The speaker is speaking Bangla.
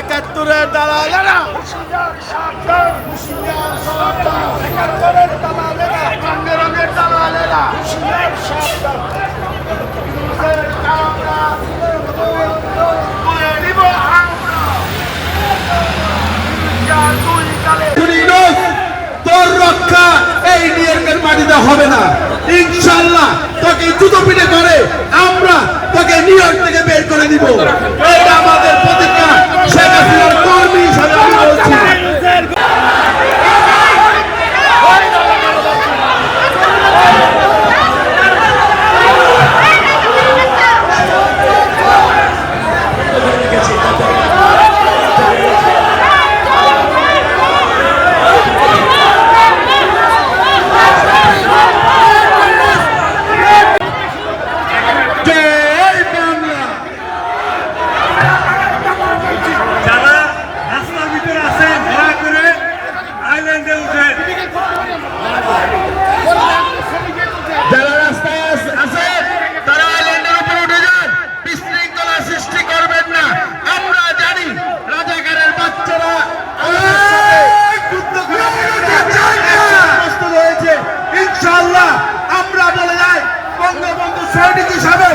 একাত্তরের দালালেরা তোর রক্ষা এই নিয়োগের মাটিতে হবে না। ইনশাল্লাহ তোকে জুতো পিঠে করে আমরা তোকে নিউ ইয়র্ক থেকে বের করে দিব। সৈনিক হিসাবে